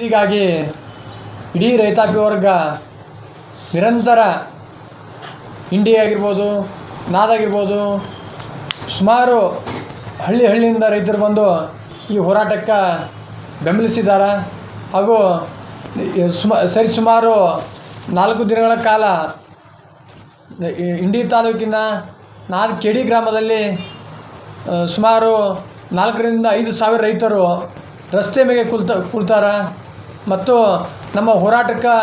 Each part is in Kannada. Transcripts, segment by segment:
ಹೀಗಾಗಿ ಇಡೀ ರೈತಾಪಿ ವರ್ಗ ನಿರಂತರ ಇಂಡಿ ಆಗಿರ್ಬೋದು ನಾದಾಗಿರ್ಬೋದು, ಸುಮಾರು ಹಳ್ಳಿ ಹಳ್ಳಿಯಿಂದ ರೈತರು ಬಂದು ಈ ಹೋರಾಟಕ್ಕೆ ಬೆಂಬಲಿಸಿದ್ದಾರೆ ಹಾಗೂ ಸುಮ, ಸರಿ ಸುಮಾರು ನಾಲ್ಕು ದಿನಗಳ ಕಾಲ ಇಂಡಿ ತಾಲೂಕಿನ ನಾಲ್ ಕೆಡಿ ಗ್ರಾಮದಲ್ಲಿ ಸುಮಾರು ನಾಲ್ಕರಿಂದ ಐದು ಸಾವಿರ ರೈತರು ರಸ್ತೆ ಮೇಲೆ ಕುಳ್ತ, ಕುಳ್ತಾರ. ಮತ್ತು ನಮ್ಮ ಹೋರಾಟಕ್ಕೆ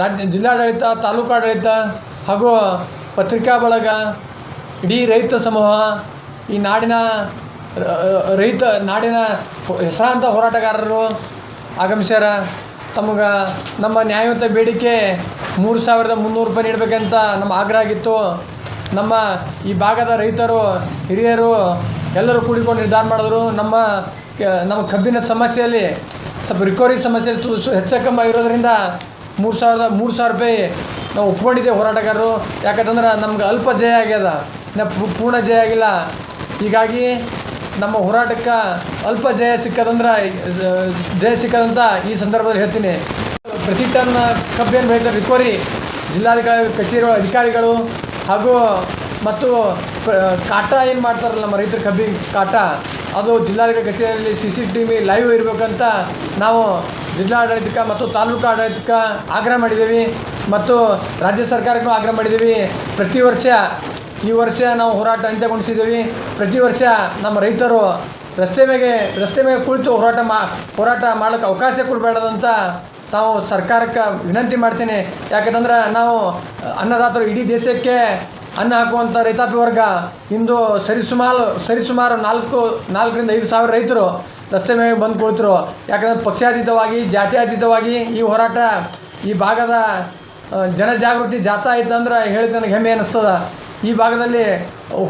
ರಾಜ್ಯ ಜಿಲ್ಲಾಡಳಿತ, ತಾಲೂಕಾಡಳಿತ ಹಾಗೂ ಪತ್ರಿಕಾ ಬಳಗ, ಇಡೀ ರೈತ ಸಮೂಹ ಈ ನಾಡಿನ ರೈತ ನಾಡಿನ ಹೆಸರಾಂತ ಹೋರಾಟಗಾರರು ಆಗಮಿಸ್ಯಾರ. ತಮಗೆ ನಮ್ಮ ನ್ಯಾಯಯುತ ಬೇಡಿಕೆ ಮೂರು ಸಾವಿರದ ಮುನ್ನೂರು ರೂಪಾಯಿ ನೀಡಬೇಕಂತ ನಮ್ಮ ಆಗ್ರಹ ಆಗಿತ್ತು. ನಮ್ಮ ಈ ಭಾಗದ ರೈತರು, ಹಿರಿಯರು ಎಲ್ಲರೂ ಕೂಡಿಕೊಂಡು ನಿರ್ಧಾರ ಮಾಡಿದ್ರು. ನಮ್ಮ ನಮ್ಮ ಕಬ್ಬಿನ ಸಮಸ್ಯೆಯಲ್ಲಿ ಸ್ವಲ್ಪ ರಿಕವರಿ ಸಮಸ್ಯೆ ಹೆಚ್ಚು ಕಮ್ಮಿ ಆಗಿರೋದ್ರಿಂದ ಮೂರು ಸಾವಿರದ ಮೂರು ಸಾವಿರ ರೂಪಾಯಿ ನಾವು ಒಪ್ಕೊಂಡಿದ್ದೇವೆ ಹೋರಾಟಗಾರರು. ಯಾಕಂತಂದ್ರೆ ನಮ್ಗೆ ಅಲ್ಪ ಜಯ ಆಗ್ಯದ. ಪೂರ್ಣ ಜಯ ಆಗಿಲ್ಲ. ಹೀಗಾಗಿ ನಮ್ಮ ಹೋರಾಟಕ್ಕೆ ಅಲ್ಪ ಜಯ ಸಿಕ್ಕದಂದ್ರೆ ಜಯ ಸಿಕ್ಕದಂತ ಈ ಸಂದರ್ಭದಲ್ಲಿ ಹೇಳ್ತೀನಿ. ಪ್ರತಿ ಟನ್ ಕಬ್ಬೇನು ಬೇಕು ರಿಕವರಿ ಜಿಲ್ಲಾಧಿಕಾರಿ, ಕಚೇರಿ ಅಧಿಕಾರಿಗಳು ಹಾಗೂ ಮತ್ತು ಕಾಟ ಏನು ಮಾಡ್ತಾರಲ್ಲ ನಮ್ಮ ರೈತರ ಕಬ್ಬಿ ಕಾಟ. ಅದು ಜಿಲ್ಲಾಧಿಕಾರಿ ಕಚೇರಿಯಲ್ಲಿ C C T V live ಇರಬೇಕಂತ ನಾವು ಜಿಲ್ಲಾಡಳಿತಕ್ಕೆ ಮತ್ತು ತಾಲೂಕು ಆಡಳಿತಕ್ಕೆ ಆಗ್ರಹ ಮಾಡಿದ್ದೀವಿ ಮತ್ತು ರಾಜ್ಯ ಸರ್ಕಾರಕ್ಕೂ ಆಗ್ರಹ ಮಾಡಿದ್ದೀವಿ. ಪ್ರತಿ ವರ್ಷ ಈ ವರ್ಷ ನಾವು ಹೋರಾಟ ಅಂತ್ಯಗೊಳಿಸಿದ್ದೀವಿ ಪ್ರತಿ ವರ್ಷ ನಮ್ಮ ರೈತರು ರಸ್ತೆ ಮೇಲೆ ರಸ್ತೆ ಮೇಲೆ ಕುಳಿತು ಹೋರಾಟ ಮಾ, ಹೋರಾಟ ಮಾಡೋಕ್ಕೆ ಅವಕಾಶ ಕೊಡಬೇಡದಂತ ನಾವು ಸರ್ಕಾರಕ್ಕೆ ವಿನಂತಿ ಮಾಡ್ತೀನಿ. ಯಾಕಂತಂದ್ರೆ ನಾವು ಅನ್ನದಾತರು ಇಡೀ ದೇಶಕ್ಕೆ ಅನ್ನ ಹಾಕುವಂಥ ರೈತಾಪಿ ವರ್ಗ ಇಂದು ಸರಿಸುಮಾರು ಸರಿಸುಮಾರು ನಾಲ್ಕು, ನಾಲ್ಕರಿಂದ ಐದು ಸಾವಿರ ರೈತರು ರಸ್ತೆ ಮೇಲೆ ಬಂದು ಕುಳಿತರು. ಯಾಕಂದರೆ ಪಕ್ಷಾತೀತವಾಗಿ ಜಾತ್ಯಾತೀತವಾಗಿ ಈ ಹೋರಾಟ ಈ ಭಾಗದ ಜನಜಾಗೃತಿ ಜಾಥಾ ಆಯ್ತು ಅಂದ್ರೆ ಹೇಳಿದ ನನಗೆ ಹೆಮ್ಮೆ ಅನ್ನಿಸ್ತದ ಈ ಭಾಗದಲ್ಲಿ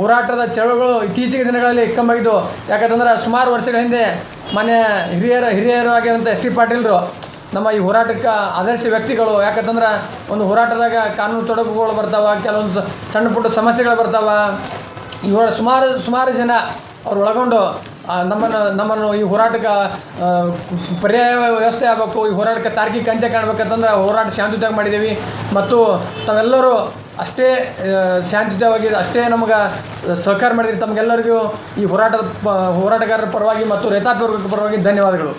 ಹೋರಾಟದ ಚಳವಳಿಗಳು ಇತ್ತೀಚಿನ ದಿನಗಳಲ್ಲಿ ಕಮ್ಮಾಗಿದ್ದು ಯಾಕಂತಂದ್ರೆ ಸುಮಾರು ವರ್ಷಗಳ ಹಿಂದೆ ಮನೆ ಹಿರಿಯರ, ಹಿರಿಯರು ಆಗಿರುವಂಥ ಎಸ್ ಟಿ ಪಾಟೀಲ್ರು ನಮ್ಮ ಈ ಹೋರಾಟಕ್ಕೆ ಆದರ್ಶ ವ್ಯಕ್ತಿಗಳು, ಯಾಕಂತಂದ್ರೆ ಒಂದು ಹೋರಾಟದಾಗ ಕಾನೂನು ತೊಡಕುಗಳು ಬರ್ತಾವೆ, ಕೆಲವೊಂದು ಸಣ್ಣ ಪುಟ್ಟ ಸಮಸ್ಯೆಗಳು ಬರ್ತಾವೆ. ಈ ಸುಮಾರು ಸುಮಾರು ಜನ ಅವ್ರು ಒಳಗೊಂಡು ನಮ್ಮನ್ನು ನಮ್ಮನ್ನು ಈ ಹೋರಾಟಕ್ಕೆ ಪರ್ಯಾಯ ವ್ಯವಸ್ಥೆ ಆಗಬೇಕು, ಈ ಹೋರಾಟಕ್ಕೆ ತಾರ್ಕಿಕ ಅಂತ್ಯ ಕಾಣಬೇಕಂತಂದ್ರೆ ಹೋರಾಟ ಶಾಂತಿಯುತವಾಗಿ ಮಾಡಿದ್ದೀವಿ. ಮತ್ತು ತಾವೆಲ್ಲರೂ ಅಷ್ಟೇ ಶಾಂತಿಯುತವಾಗಿ, ಅಷ್ಟೇ ನಮಗೆ ಸಹಕಾರ ಮಾಡಿದ್ರಿ ತಮಗೆಲ್ಲರಿಗೂ ಈ ಹೋರಾಟದ ಹೋರಾಟಗಾರರ ಪರವಾಗಿ ಮತ್ತು ರೈತಾಪಿ ವರ್ಗದ ಪರವಾಗಿ ಧನ್ಯವಾದಗಳು.